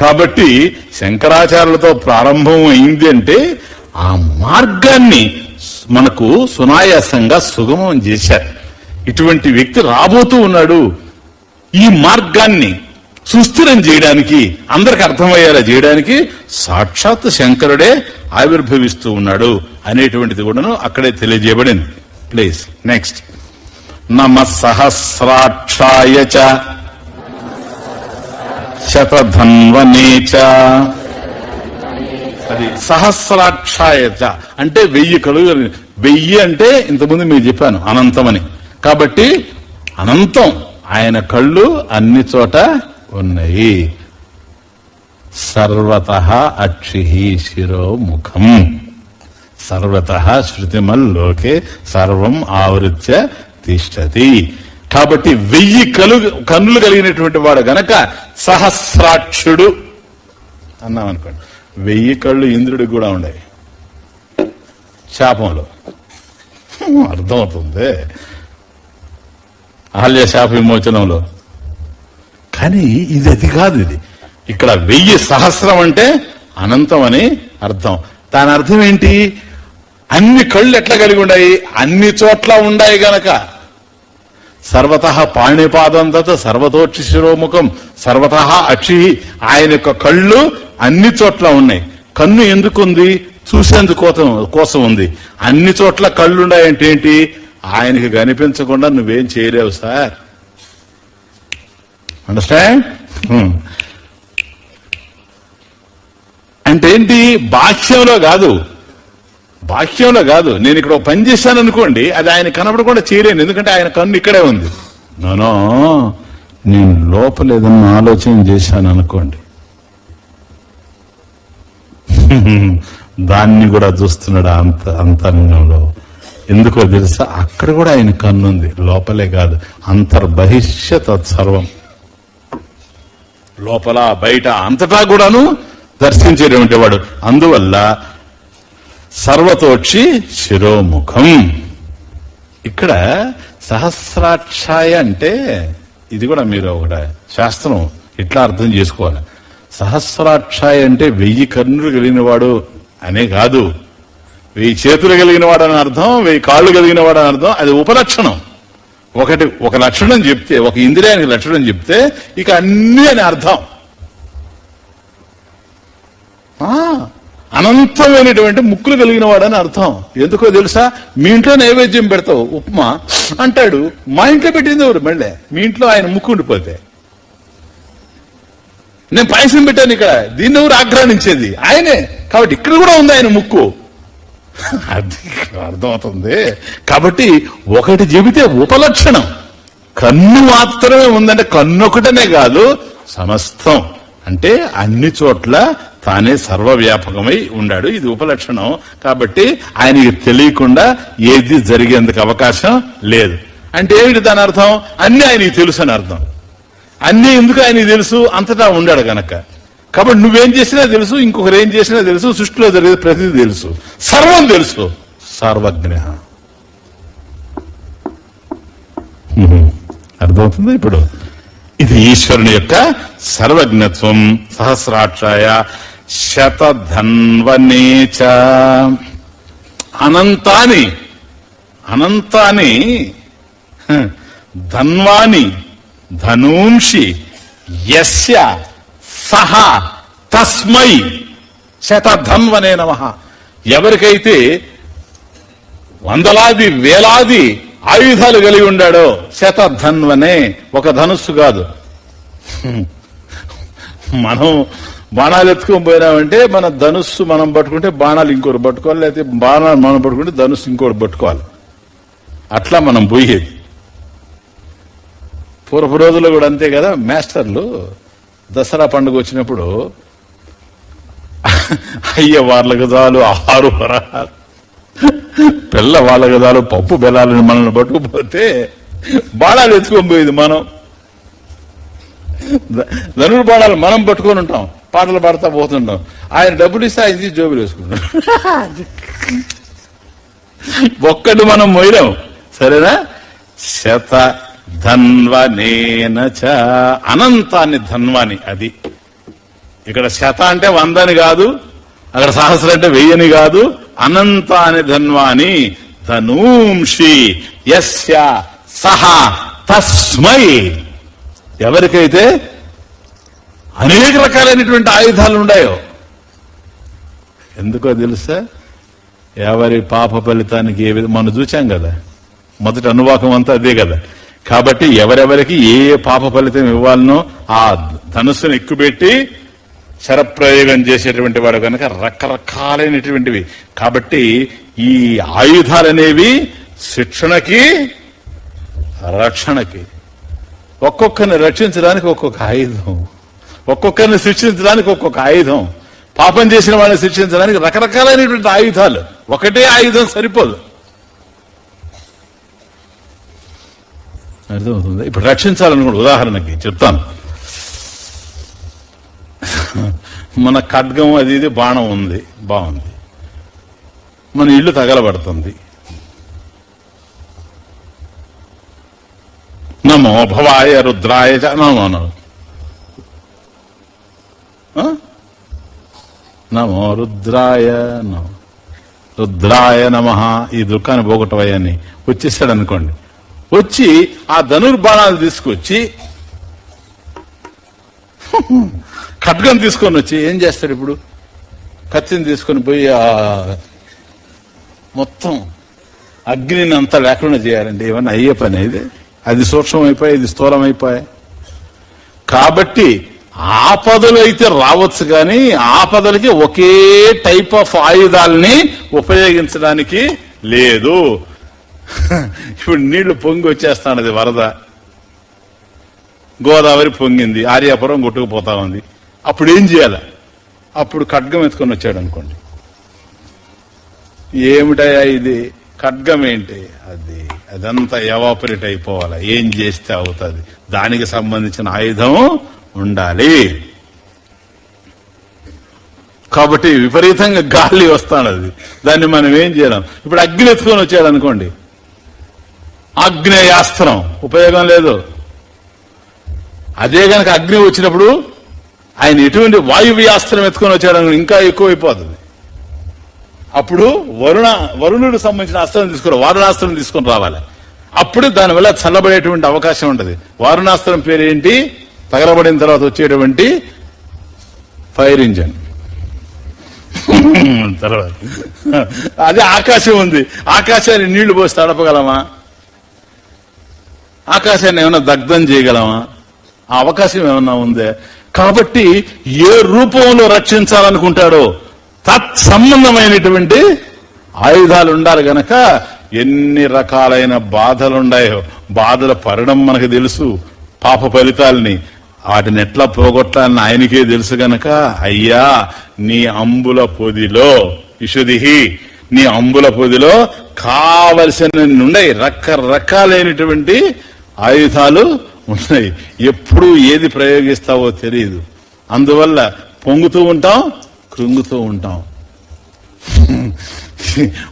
కాబట్టి శంకరాచార్యులతో ప్రారంభం అయింది అంటే ఆ మార్గాన్ని మనకు సునాయాసంగా సుగమం చేశారు. ఇటువంటి వ్యక్తి రాబోతూ ఉన్నాడు. ఈ మార్గాన్ని సుస్థిరం చేయడానికి అందరికి అర్థమయ్యేలా చేయడానికి సాక్షాత్ శంకరుడే ఆవిర్భవిస్తూ ఉన్నాడు అనేటువంటిది కూడాను అక్కడే తెలియజేయబడింది. Please next. నమ సహస్రాక్షాయ శతధన్వనే అది సహస్రాక్షాయ చ. అంటే వెయ్యి కలుగు వెయ్యి అంటే ఇంతకుముందు మీకు చెప్పాను అనంతమని. కాబట్టి అనంతం. ఆయన కళ్ళు అన్ని చోట ఉన్నాయి. సర్వత అక్షి శిరో ముఖం. సర్వత శృతిమల్లోకే సర్వం ఆవృత్య తిష్టతి. కాబట్టి వెయ్యి కలు కన్నులు కలిగినటువంటి వాడు గనక సహస్రాక్షుడు అన్నాం అనుకోండి వెయ్యి కళ్ళు ఇంద్రుడికి కూడా ఉన్నాయి శాపంలో. అర్థమవుతుంది. ఆల్య శాప విమోచనంలో. కానీ ఇది అది కాదు ఇది. ఇక్కడ వెయ్యి సహస్రం అంటే అనంతం అని అర్థం. దాని అర్థం ఏంటి? అన్ని కళ్ళు ఎట్లా కలిగి ఉన్నాయి అన్ని చోట్ల ఉన్నాయి గనక. సర్వత పాణిపాదం తత సర్వతోక్షి శిరోముఖం. సర్వత అక్షి ఆయన యొక్క కళ్ళు అన్ని చోట్ల ఉన్నాయి. కన్ను ఎందుకుంది? చూసేందుకు కోసం కోసం ఉంది. అన్ని చోట్ల కళ్ళున్నాయంటే ఏంటి? ఆయనకి కనిపించకుండా నువ్వేం చేయలేవు సార్. Understand hmm. అంటే ఏంటి? బాహ్యంలో కాదు. బాహ్యంలో కాదు. నేను ఇక్కడ ఒక పని చేశాను అనుకోండి అది ఆయన కనపడకుండా చేయలేను. ఎందుకంటే ఆయన కన్ను ఇక్కడే ఉంది. నోనో నేను లోపల ఏదన్నా ఆలోచన చేశాను అనుకోండి. దాన్ని కూడా చూస్తున్నాడు అంత అంతరంగంలో? ఎందుకో తెలుసా? అక్కడ కూడా ఆయన కన్ను ఉంది. లోపలే కాదు. అంతర్బహిష్య తత్సర్వం లోపల బయట అంతటా కూడాను దర్శించేటువంటి వాడు. అందువల్ల సర్వతోక్షి శిరోముఖం. ఇక్కడ సహస్రాక్షాయ అంటే ఇది కూడా మీరు ఒకట శాస్త్రం ఇట్లా అర్థం చేసుకోవాలి. సహస్రాక్షాయ అంటే వెయ్యి కన్నులు కలిగిన వాడు అనే కాదు. వెయ్యి చేతులు కలిగిన వాడు అని అర్థం వెయ్యి కాళ్ళు కలిగిన వాడు అని అర్థం అది ఉపలక్షణం. ఒకటి ఒక లక్షణం చెప్తే ఒక ఇంద్రియానికి లక్షణం చెప్తే ఇక అన్ని అని అర్థం. అనంతమైనటువంటి ముక్కులు కలిగిన వాడని అర్థం. ఎందుకో తెలుసా? మీ ఇంట్లో నైవేద్యం పెడతావు ఉప్మా అంటాడు. మా ఇంట్లో పెట్టింది ఎవరు? మళ్ళీ. మీ ఇంట్లో ఆయన ముక్కు ఉండిపోతే. నేను పాయసం పెట్టాను ఇక్కడ. దీన్ని ఎవరు ఆగ్రహించేది? ఆయనే. కాబట్టి ఇక్కడ కూడా ఉంది ఆయన ముక్కు. అది అర్థమవుతుంది. కాబట్టి ఒకటి చెబితే ఉపలక్షణం. కన్ను మాత్రమే ఉందంటే కన్ను ఒకటనే కాదు సమస్తం. అంటే అన్ని చోట్ల తానే సర్వవ్యాపకమై ఉండాడు. ఇది ఉపలక్షణం. కాబట్టి ఆయనకి తెలియకుండా ఏది జరిగేందుకు అవకాశం లేదు. అంటే ఏమిటి దాని అర్థం? అన్ని ఆయనకి తెలుసు అని అర్థం. అన్ని ఎందుకు ఆయనకి తెలుసు? అంతటా ఉండాడు గనక. కాబట్టి నువ్వేం చేసినా తెలుసు ఇంకొకరు ఏం చేసినా తెలుసు సృష్టిలో జరిగేది ప్రతిదీ తెలుసు. సర్వం తెలుసు. సర్వజ్ఞ. అర్థమవుతుంది ఇప్పుడు? ఇది ఈశ్వరుని యొక్క సర్వజ్ఞత్వం సహస్రాక్షాయ శతధన్వనే చ. అనంతాని అనంతాని ధన్వాని ధనూంషి యస్య సహ తస్మై శతధన్వనే నమ. ఎవరికైతే వందలాది వేలాది ఆయుధాలు కలిగి ఉండాడో శతధన్వనే ఒక ధనుస్సు కాదు. మనం బాణాలు ఎత్తుకొని పోయినామంటే మన ధనుస్సు మనం పట్టుకుంటే బాణాలు ఇంకోటి పట్టుకోవాలి లేకపోతే బాణాలు మనం పట్టుకుంటే ధనుస్సు ఇంకోటి పట్టుకోవాలి. అట్లా మనం పోయేది. పూర్వపు రోజుల్లో కూడా అంతే కదా మాస్టర్లు దసరా పండుగ వచ్చినప్పుడు అయ్య వాళ్ళ గదాలు ఆరు పిల్ల వాళ్ళ గదాలు పప్పు బెల్లాలని మనల్ని పట్టుకుపోతే బాణాలు ఎత్తుకొని పోయేది మనం. ద- ధనుడు బాణాలు మనం పట్టుకొని ఉంటాం. పాటలు పాడుతూ పోతుంటాం ఆయన డబ్బులు ఇస్తే ఆయన తీసి జోబులు వేసుకుంటాం ఒక్కటి మనం మొయ్యలేం. సరేనా? శత ధన్వనేన చ అనంతాన్ని ధన్వాని అది. ఇక్కడ శత అంటే వందని కాదు అక్కడ సహస్ర అంటే వెయ్యని కాదు అనంతాని ధన్వాని ధనూంషి యస్య సహ తస్మై. ఎవరికైతే అనేక రకాలైనటువంటి ఆయుధాలు ఉన్నాయో ఎందుకో తెలుసా? ఎవరి పాప ఫలితానికి ఏ విధంగా మనం చూచాం కదా. మొదటి అనువాకం అంతా అదే కదా. కాబట్టి ఎవరెవరికి ఏ ఏ పాప ఫలితం ఇవ్వాలనో ఆ ధనుస్సును ఎక్కుబెట్టి శరప్రయోగం చేసేటువంటి వాడు కనుక రకరకాలైనటువంటివి. కాబట్టి ఈ ఆయుధాలనేవి శిక్షణకి రక్షణకి ఒక్కొక్కరిని రక్షించడానికి ఒక్కొక్క ఆయుధం. ఒక్కొక్కరిని శిక్షించడానికి ఒక్కొక్క ఆయుధం. పాపం చేసిన వాళ్ళని శిక్షించడానికి రకరకాలైనటువంటి ఆయుధాలు. ఒకటే ఆయుధం సరిపోదు. అర్థమవుతుంది? ఇప్పుడు రక్షించాలనుకోండి ఉదాహరణకి చెప్తాను. మన ఖడ్గం అది ఇది బాణం ఉంది. బాగుంది. మన ఇల్లు తగలబడుతుంది. నమో భవాయ రుద్రాయ చ నమో. నమో ఆ? నమో రుద్రాయ నమో. రుద్రాయ నమ. ఈ దుఃఖాన్ని పోగొట్టవయ్యని. వచ్చేసాడు అనుకోండి వచ్చి ఆ ధనుర్బాణాలు తీసుకొచ్చి ఖడ్గం తీసుకొని వచ్చి ఏం చేస్తాడు ఇప్పుడు? కత్తిని తీసుకొని పోయి ఆ మొత్తం అగ్నిని అంతా లేకుండా చేయాలండి. ఏమన్నా అయ్యే పని ఇది? అది సూక్ష్మం అయిపోయి ఇది స్థూలం అయిపోయాయి కాబట్టి ఆపదలు అయితే రావచ్చు కానీ ఆపదలకి ఒకే టైప్ ఆఫ్ ఆయుధాలని ఉపయోగించడానికి లేదు. ఇప్పుడు నీళ్ళు పొంగి వచ్చేస్తానది వరద. గోదావరి పొంగింది ఆర్యాపురం కొట్టుకుపోతా ఉంది. అప్పుడు ఏం చేయాలి? అప్పుడు ఖడ్గం ఎత్తుకొని వచ్చాడు అనుకోండి. ఏమిటయా ఇది? ఖడ్గం ఏంటి? అది అదంతా ఎవాపరేట్ అయిపోవాలి. ఏం చేస్తే అవుతుంది? దానికి సంబంధించిన ఆయుధం ఉండాలి. కాబట్టి విపరీతంగా గాలి వస్తాడు అది దాన్ని మనం ఏం చేయలేం. ఇప్పుడు అగ్ని ఎత్తుకొని వచ్చాడు అనుకోండి ఆగ్నేయాస్త్రం ఉపయోగం లేదు. అదే గనక అగ్ని వచ్చినప్పుడు ఆయన ఎటువంటి వాయువ్యాస్త్రం ఎత్తుకొని వచ్చాడు ఇంకా ఎక్కువైపోతుంది. అప్పుడు వరుణ వరుణుడు సంబంధించిన అస్త్రం తీసుకురా వారుణాస్త్రం తీసుకొని రావాలి. అప్పుడు దానివల్ల చల్లబడేటువంటి అవకాశం ఉంటుంది. వారుణాస్త్రం పేరు ఏంటి తగలబడిన తర్వాత వచ్చేటువంటి ఫైర్ ఇంజన్. తర్వాత. అదే ఆకాశం ఉంది. ఆకాశాన్ని నీళ్ళు పోసి తడపగలమా? ఆకాశాన్ని ఏమైనా దగ్ధం చేయగలమా? ఆ అవకాశం ఏమన్నా ఉందే? కాబట్టి ఏ రూపంలో రక్షించాలనుకుంటాడో తత్సంబంధమైనటువంటి ఆయుధాలు ఉండాలి గనక ఎన్ని రకాలైన బాధలున్నాయో బాధల పడడం మనకు తెలుసు. పాప ఫలితాలని వాటిని ఎట్లా పోగొట్టాలని ఆయనకే తెలుసు గనక అయ్యా నీ అంబుల పొదిలో ఇషుదిహి నీ అంబుల పొదిలో కావలసిన నుండి రకరకాలైనటువంటి ఆయుధాలు ఉన్నాయి. ఎప్పుడు ఏది ప్రయోగిస్తావో తెలియదు అందువల్ల పొంగుతూ ఉంటాం కృంగుతూ ఉంటాం.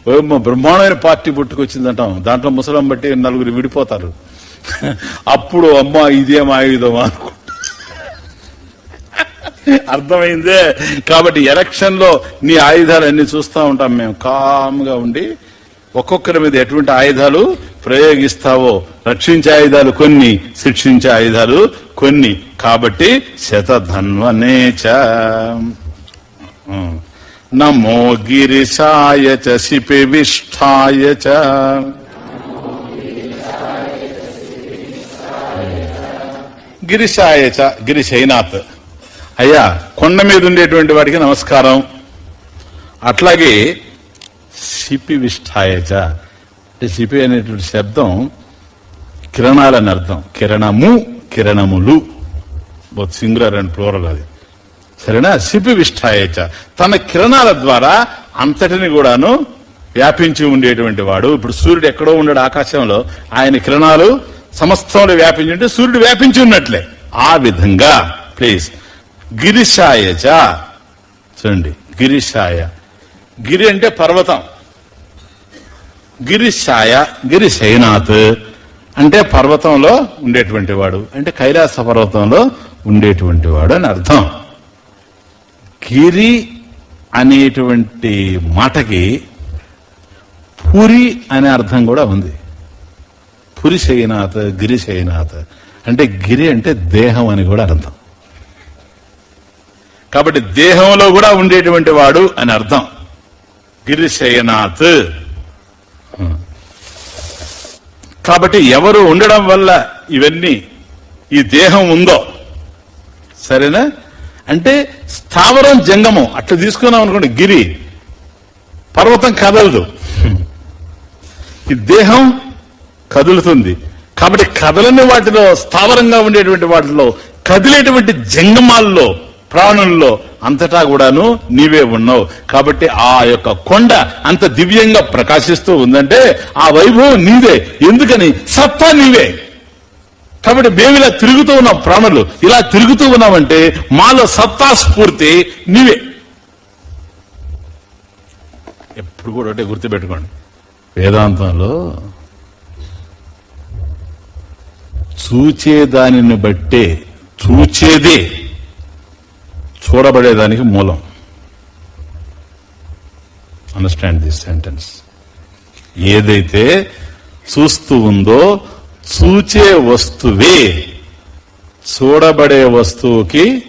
ఓ బ్రహ్మాండమైన పార్టీ పుట్టుకొచ్చిందంటాం. దాంట్లో ముసలం బట్టి నలుగురు విడిపోతారు. అప్పుడు అమ్మ ఇదేం ఆయుధం అనుకో అర్థమైందే? కాబట్టి ఎలక్షన్లో నీ ఆయుధాలు అన్ని చూస్తూ ఉంటాం మేము. కామ్గా ఉండి ఒక్కొక్కరి మీద ఎటువంటి ఆయుధాలు ప్రయోగిస్తావో? రక్షించే ఆయుధాలు కొన్ని శిక్షించే ఆయుధాలు కొన్ని. కాబట్టి శతధన్వనేచ నమో గిరిశాయ చ శిపివిష్ఠాయ చ. గిరిశాయ చ గిరిశైనాథ్. అయ్యా కొండ మీద ఉండేటువంటి వాడికి నమస్కారం. అట్లాగే సిపి విష్ఠాయచ అంటే సిపి అనేటువంటి శబ్దం కిరణాలని అర్థం. కిరణము కిరణములు. బోత్ సింగులర్ అండ్ ప్లోరల్ అది. సరేనా? సిపి విష్ఠాయచ తన కిరణాల ద్వారా అంతటిని కూడాను వ్యాపించి ఉండేటువంటి వాడు. ఇప్పుడు సూర్యుడు ఎక్కడో ఉన్నాడు ఆకాశంలో. ఆయన కిరణాలు సమస్తంలో వ్యాపించి ఉంటే సూర్యుడు వ్యాపించి ఉన్నట్లే. ఆ విధంగా ప్లీజ్. గిరిశాయచ చూడండి. గిరిశాయ. గిరి అంటే పర్వతం. గిరిశాయ గిరిశైనాథ్ అంటే పర్వతంలో ఉండేటువంటి వాడు. అంటే కైలాస పర్వతంలో ఉండేటువంటి వాడు అని అర్థం. గిరి అనేటువంటి మాటకి పురి అనే అర్థం కూడా ఉంది. పురి శయనాథ్ గిరి శయనాథ్. అంటే గిరి అంటే దేహం అని కూడా అర్థం. కాబట్టి దేహంలో కూడా ఉండేటువంటి వాడు అని అర్థం. గిరి శయనాథ్ కాబట్టి ఎవరు ఉండడం వల్ల ఇవన్నీ ఈ దేహం ఉందో సరేనా? అంటే స్థావరం జంగమం అట్లా తీసుకున్నాం అనుకోండి గిరి. పర్వతం కదలదు. ఈ దేహం కదులుతుంది. కాబట్టి కదలని వాటిలో స్థావరంగా ఉండేటువంటి వాటిలో కదిలేటువంటి జంగమాల్లో ప్రాణుల్లో అంతటా కూడాను నీవే ఉన్నావు. కాబట్టి ఆ యొక్క కొండ అంత దివ్యంగా ప్రకాశిస్తూ ఉందంటే ఆ వైభవం నీదే. ఎందుకని? సత్తా నీవే. కాబట్టి మేము ఇలా తిరుగుతూ ఉన్నాం ప్రాణులు. ఇలా తిరుగుతూ ఉన్నామంటే మాలో సత్తా స్ఫూర్తి నీవే. ఎప్పుడు కూడా ఒకటే గుర్తుపెట్టుకోండి. వేదాంతంలో చూచేదానిని బట్టే చూచేదే. చూడబడేదానికి మూలం. అండర్స్టాండ్ దిస్ సెంటెన్స్ ఏదైతే చూస్తూ ఉందో చూచే వస్తువే చూడబడే వస్తువుకి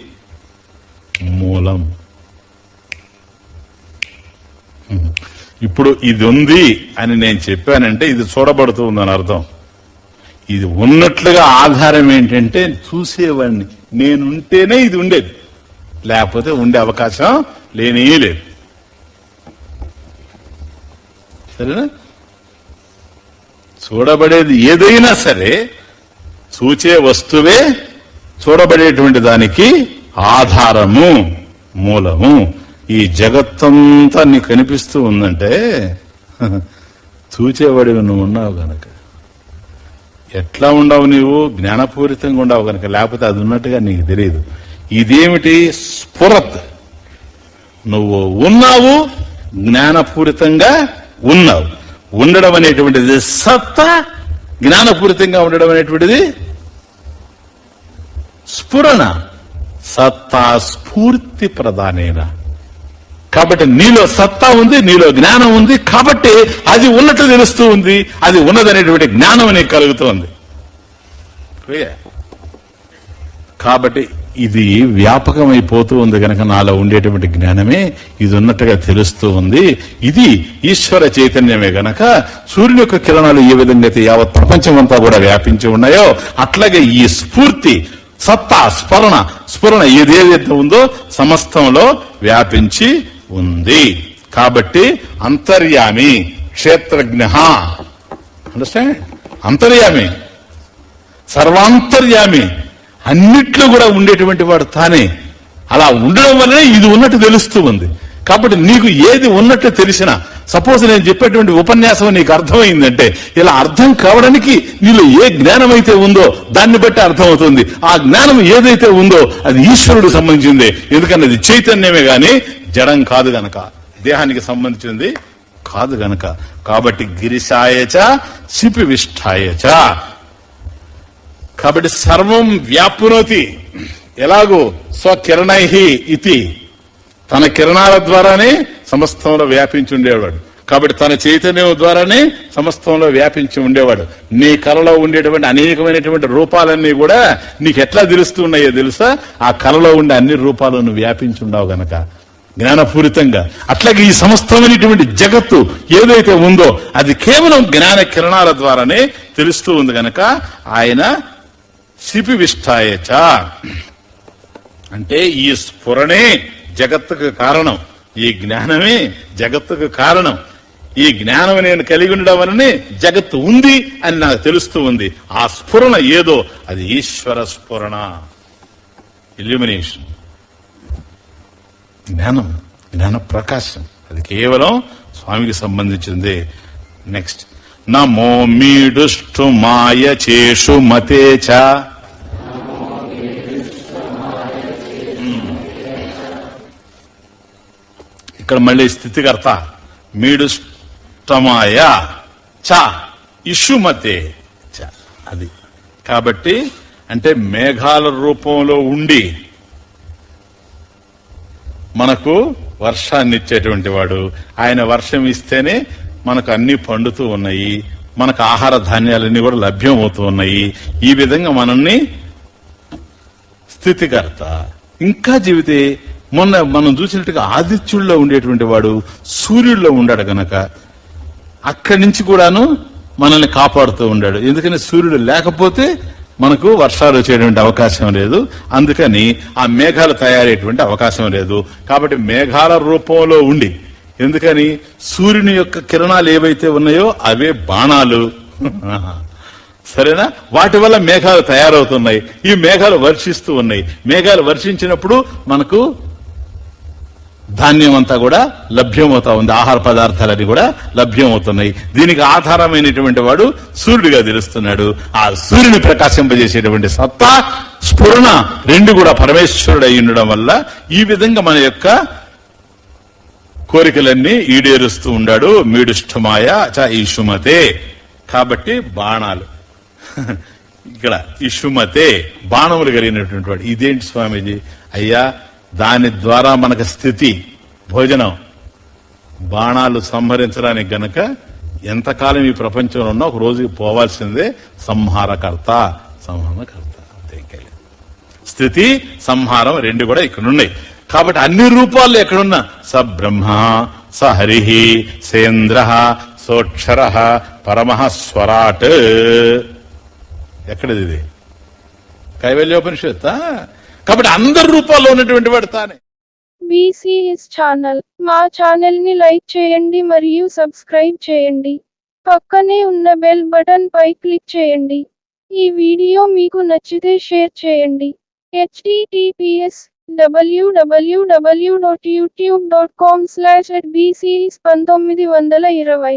మూలం. ఇప్పుడు ఇది ఉంది అని నేను చెప్పానంటే ఇది చూడబడుతూ ఉందని అర్థం. ఇది ఉన్నట్లుగా ఆధారం ఏంటంటే చూసేవాడిని. నేనుంటేనే ఇది ఉండేది. లేకపోతే ఉండే అవకాశం లేనే లేదు. సరేనా? చూడబడేది ఏదైనా సరే చూచే వస్తువే చూడబడేటువంటి దానికి ఆధారము మూలము. ఈ జగత్తంతా నీకు కనిపిస్తూ ఉందంటే చూచేవాడివి నువ్వు ఉన్నావు గనక. ఎట్లా ఉండవు నీవు? జ్ఞానపూరితంగా ఉండవు కనుక లేకపోతే అది ఉన్నట్టుగా నీకు తెలియదు. ఇదేమిటి స్ఫురత్? నువ్వు ఉన్నావు జ్ఞానపూరితంగా ఉన్నావు. ఉండడం అనేటువంటిది సత్తా జ్ఞానపూరితంగా ఉండడం అనేటువంటిది స్ఫురణ. సత్తా స్ఫూర్తి ప్రధానేన. కాబట్టి నీలో సత్తా ఉంది నీలో జ్ఞానం ఉంది కాబట్టి అది ఉన్నట్టు తెలుస్తూ ఉంది అది ఉన్నదనేటువంటి జ్ఞానం అనేది కలుగుతుంది కాబట్టి ఇది వ్యాపకమైపోతూ ఉంది కనుక నాలో ఉండేటువంటి జ్ఞానమే ఇది ఉన్నట్టుగా తెలుస్తూ ఉంది. ఇది ఈశ్వర చైతన్యమే గనక సూర్యుని యొక్క కిరణాలు ఏ విధంగా అయితే యావత్ ప్రపంచం అంతా కూడా వ్యాపించి ఉన్నాయో అట్లాగే ఈ స్ఫూర్తి సత్తా స్ఫురణ స్ఫురణ ఏదేదైతే ఉందో సమస్తంలో వ్యాపించి ఉంది. కాబట్టి అంతర్యామి క్షేత్రజ్ఞ. అండర్స్టాండ్ అంతర్యామి. సర్వాంతర్యామి. అన్నిట్లో కూడా ఉండేటువంటి వాడు తానే. అలా ఉండడం వల్లనే ఇది ఉన్నట్టు తెలుస్తూ ఉంది. కాబట్టి నీకు ఏది ఉన్నట్టు తెలిసినా సపోజ్ నేను చెప్పేటువంటి ఉపన్యాసం నీకు అర్థమైందంటే ఇలా అర్థం కావడానికి నీలో ఏ జ్ఞానం అయితే ఉందో దాన్ని బట్టి అర్థమవుతుంది. ఆ జ్ఞానం ఏదైతే ఉందో అది ఈశ్వరుడు సంబంధించింది. ఎందుకంటే అది చైతన్యమే గాని జడం కాదు గనక. దేహానికి సంబంధించింది కాదు గనక. కాబట్టి గిరిశాయచ చిపి విష్ఠాయచ కాబట్టి సర్వం వ్యాపునోతి. ఎలాగో స్వకిరణై ఇది తన కిరణాల ద్వారానే సమస్తంలో వ్యాపించి ఉండేవాడు. కాబట్టి తన చైతన్యం ద్వారానే సమస్తంలో వ్యాపించి ఉండేవాడు. నీ కళలో ఉండేటువంటి అనేకమైనటువంటి రూపాలన్నీ కూడా నీకు ఎట్లా తెలుస్తున్నాయో తెలుసా? ఆ కళలో ఉండే అన్ని రూపాలు వ్యాపించి ఉండవు గనక. జ్ఞానపూరితంగా. అట్లాగే ఈ సమస్తమైనటువంటి జగత్తు ఏదైతే ఉందో అది కేవలం జ్ఞాన కిరణాల ద్వారానే తెలుస్తూ ఉంది గనక ఆయన శిపివిష్ఠాయచ అంటే ఈ స్ఫురణే జగత్తుకు కారణం. ఈ జ్ఞానమే జగత్తుకు కారణం. ఈ జ్ఞానం నేను కలిగి ఉండడం వలనే జగత్తు ఉంది అని నాకు తెలుస్తూ ఉంది. ఆ స్ఫురణ ఏదో? అది ఈశ్వర స్ఫురణ. ఇల్యూమినేషన్ జ్ఞానం జ్ఞాన ప్రకాశం. అది కేవలం స్వామికి సంబంధించింది. నెక్స్ట్ నమో మీడుష్టు మాయ చేషు చ. ఇక్కడ మళ్ళీ స్థితికర్త మీడుష్టమాయ చ. ఇషుమతే చ. అది. కాబట్టి అంటే మేఘాల రూపంలో ఉండి మనకు వర్షాన్ని ఇచ్చేటువంటి వాడు. ఆయన వర్షం ఇస్తేనే మనకు అన్ని పండుతూ ఉన్నాయి. మనకు ఆహార ధాన్యాలన్నీ కూడా లభ్యం అవుతూ ఉన్నాయి. ఈ విధంగా మనల్ని స్థితికర్త. ఇంకా జీవితే మొన్న మనం చూసినట్టుగా ఆదిత్యుల్లో ఉండేటువంటి వాడు సూర్యుల్లో ఉండాడు గనక. అక్కడి నుంచి కూడాను మనల్ని కాపాడుతూ ఉండాడు. ఎందుకని సూర్యుడు లేకపోతే మనకు వర్షాలు వచ్చేటువంటి అవకాశం లేదు. అందుకని ఆ మేఘాలు తయారయ్యేటువంటి అవకాశం లేదు. కాబట్టి మేఘాల రూపంలో ఉండి ఎందుకని సూర్యుని యొక్క కిరణాలు ఏవైతే ఉన్నాయో అవే బాణాలు. సరేనా? వాటి వల్ల మేఘాలు తయారవుతున్నాయి. ఈ మేఘాలు వర్షిస్తూ ఉన్నాయి. మేఘాలు వర్షించినప్పుడు మనకు ధాన్యం అంతా కూడా లభ్యమవుతా ఉంది. ఆహార పదార్థాలన్నీ కూడా లభ్యమవుతున్నాయి. దీనికి ఆధారమైనటువంటి వాడు సూర్యుడిగా తెలుస్తున్నాడు. ఆ సూర్యుని ప్రకాశింపజేసేటువంటి సత్తా స్ఫురణ రెండు కూడా పరమేశ్వరుడు అయి ఉండడం వల్ల ఈ విధంగా మన యొక్క కోరికలన్నీ ఈడేరుస్తూ ఉండాడు. మీడుష్టమాయ చ ఈషుమతే. కాబట్టి బాణాలు. ఇక్కడ ఇషుమతే బాణములు కలిగినటువంటి వాడు. ఇదేంటి స్వామీజీ? అయ్యా దాని ద్వారా మనకు స్థితి భోజనం. బాణాలు సంహరించడానికి గనక ఎంతకాలం ఈ ప్రపంచంలో ఉన్నా ఒక రోజుకి పోవాల్సిందే సంహారకర్త సంహారకర్త. అంతే ఇంకా స్థితి సంహారం రెండు కూడా ఇక్కడ ఉన్నాయి కాబట్టి అన్ని రూపాల్లో ఎక్కడున్నా? స బ్రహ్మ స హరి సేంద్ర సోక్షర పరమ స్వరాట్. ఎక్కడది ఇది? కైవల్యోపనిషత్ కాబట్టి అందరి రూపాల్లో ఉన్నటువంటి వాడు తానే. బీసీఎస్ ఛానల్ మా ఛానల్ని లైక్ చేయండి మరియు సబ్స్క్రైబ్ చేయండి. పక్కనే ఉన్న బెల్ బటన్ పై క్లిక్ చేయండి. ఈ వీడియో మీకు నచ్చితే షేర్ చేయండి. HTTPS WWW dot YouTube dot com slash పంతొమ్మిది వందల ఇరవై.